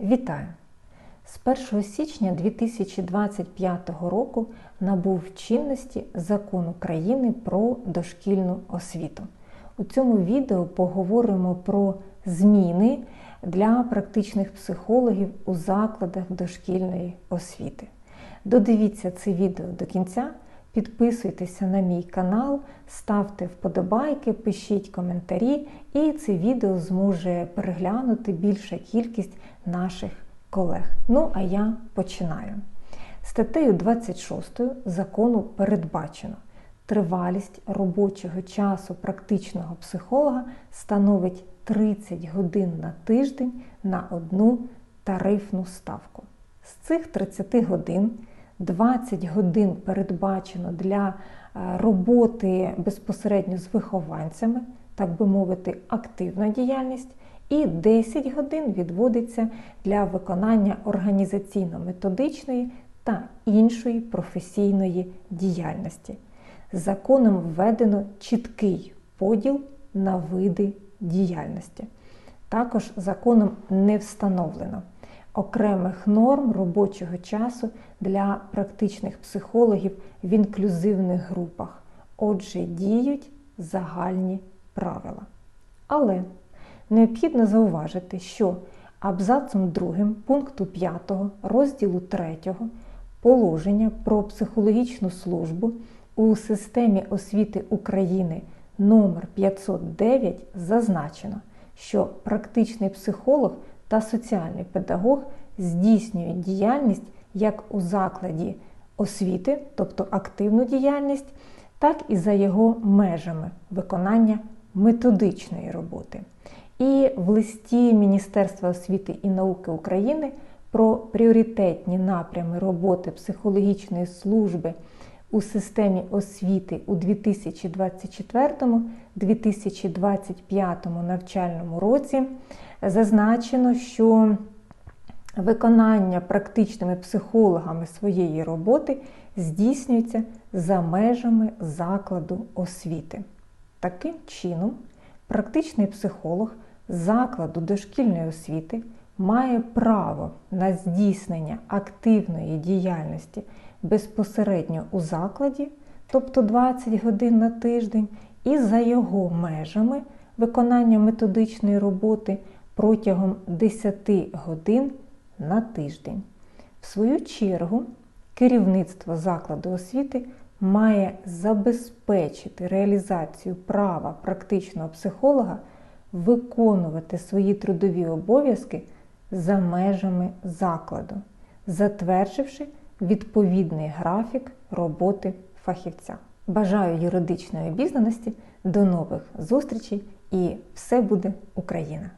Вітаю! З 1 січня 2025 року набув чинності Закон України про дошкільну освіту. У цьому відео поговоримо про зміни для практичних психологів у закладах дошкільної освіти. Додивіться це відео до кінця, підписуйтеся на мій канал, ставте вподобайки, пишіть коментарі, і це відео зможе переглянути більша кількість наших колег. Ну, а я починаю. Статтею 26 закону передбачено. Тривалість робочого часу практичного психолога становить 30 годин на тиждень на одну тарифну ставку. З цих 30 годин 20 годин передбачено для роботи безпосередньо з вихованцями, так би мовити, активна діяльність, і 10 годин відводиться для виконання організаційно-методичної та іншої професійної діяльності. Законом введено чіткий поділ на види діяльності. Також законом не встановлено окремих норм робочого часу для практичних психологів в інклюзивних групах. Отже, діють загальні правила. Але необхідно зауважити, що абзацом 2 пункту 5 розділу 3 положення про психологічну службу у системі освіти України номер 509 зазначено, що практичний психолог та соціальний педагог здійснюють діяльність як у закладі освіти, тобто активну діяльність, так і за його межами виконання методичної роботи. І в листі Міністерства освіти і науки України про пріоритетні напрями роботи психологічної служби у системі освіти у 2024-2025 навчальному році зазначено, що виконання практичними психологами своєї роботи здійснюється за межами закладу освіти. Таким чином, практичний психолог закладу дошкільної освіти має право на здійснення активної діяльності безпосередньо у закладі, тобто 20 годин на тиждень, і за його межами виконання методичної роботи протягом 10 годин на тиждень. В свою чергу, керівництво закладу освіти має забезпечити реалізацію права практичного психолога виконувати свої трудові обов'язки за межами закладу, затвердживши відповідний графік роботи фахівця. Бажаю юридичної обізнаності, до нових зустрічей і все буде Україна!